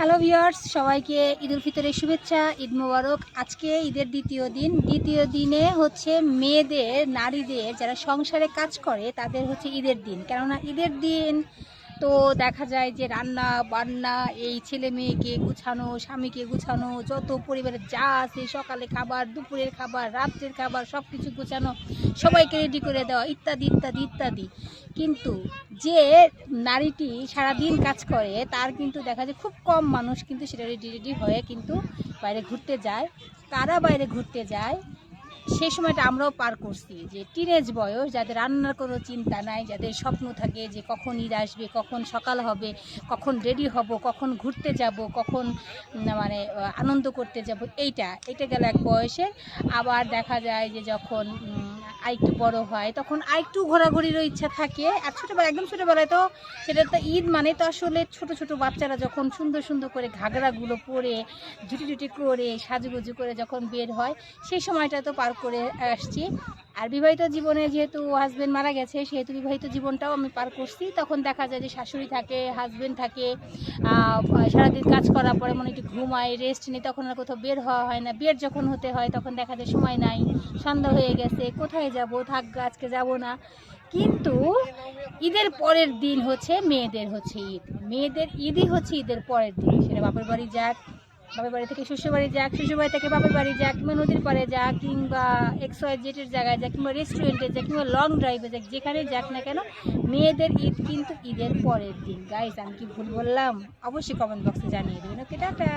Hello viewers সবাইকে ঈদ উল ফিতরের শুভেচ্ছা, ঈদ মোবারক। আজকে ঈদের দ্বিতীয় দিন। দ্বিতীয় দিনে হচ্ছে মেয়েদের, নারীদের যারা সংসারে কাজ করে, তাদের হচ্ছে ঈদের দিন। কেননা ঈদের দিন তো দেখা যায় যে রান্না, বান্না, এই ছেলে মেয়েকে গুছানো, স্বামীকে গুছানো, যত পরিবারের যা আছে সকালে খাবার, দুপুরের খাবার, রাত্রের খাবার সব কিছু গুছানো, সবাইকে রেডি করে দেওয়া, ইত্যাদি ইত্যাদি ইত্যাদি। কিন্তু যে নারীটি সারাদিন কাজ করে, তার কিন্তু দেখা যায় খুব কম মানুষ কিন্তু সেটা রেডি রেডি হয়ে কিন্তু বাইরে ঘুরতে যায়। কারা বাইরে ঘুরতে যায়? সেই সময়টা আমরাও পার করছি যে টিনেজ বয়স, যাদের রান্নার কোনো চিন্তা নাই, যাদের স্বপ্ন থাকে যে কখন ঈদ আসবে, কখন সকাল হবে, কখন রেডি হব, কখন ঘুরতে যাব, কখন মানে আনন্দ করতে যাব, এইটা এটা গেল এক বয়সে আবার দেখা যায় যে যখন উম, আরেকটু বড় হয় তখন আর একটু ঘোরাঘুরিরও ইচ্ছা থাকে। আর ছোটোবেলা একদম ছোটোবেলায় তো সেটা তো ঈদ মানে তো আসলে ছোট ছোট বাচ্চারা যখন সুন্দর সুন্দর করে ঘাগড়াগুলো পরে জুটি জুটি করে সাজুগুজু করে যখন বের হয় সেই সময়টা তো পার করে আসছি। আর বিবাহিত জীবনে যেহেতু হাজবেন্ড মারা গেছে, সেহেতু বিবাহিত জীবনটাও আমি পার করছি। তখন দেখা যায় যে শাশুড়ি থাকে হাজবেন্ড থাকে সারাদিন কাজ করার পরে মনে একটু ঘুমায় রেস্ট নিই, তখন আর কোথাও বের হওয়া হয় না। বের যখন হতে হয়, তখন দেখা যায় সময় নাই, সন্ধ্যা হয়ে গেছে, কোথায় যাব? থাক, আজকে যাব না। কিন্তু ঈদের পরের দিন হচ্ছে, মেয়েদের হচ্ছে ঈদ। মেয়েদের ঈদই হচ্ছে ঈদের পরের দিন, সেটা বাপের বাড়ি যাক বাপের বাড়ি থেকে শ্বশুর বাড়ি যাক, শ্বশুর বাড়ি থেকে বাপের বাড়ি যাক, কিংবা নদীর পাড়ে যাক, কিংবা এক্স ওয়াই জেটের জায়গায় যাক, কিংবা রেস্টুরেন্টে যাক, কিংবা লং ড্রাইভে যাক যেখানে যাক না কেন, মেয়েদের ঈদ কিন্তু ঈদের পরের দিন। গাইজ আমি কি ভুল বললাম? অবশ্যই কমেন্ট বক্সে জানিয়ে দেবেন। Okay tata.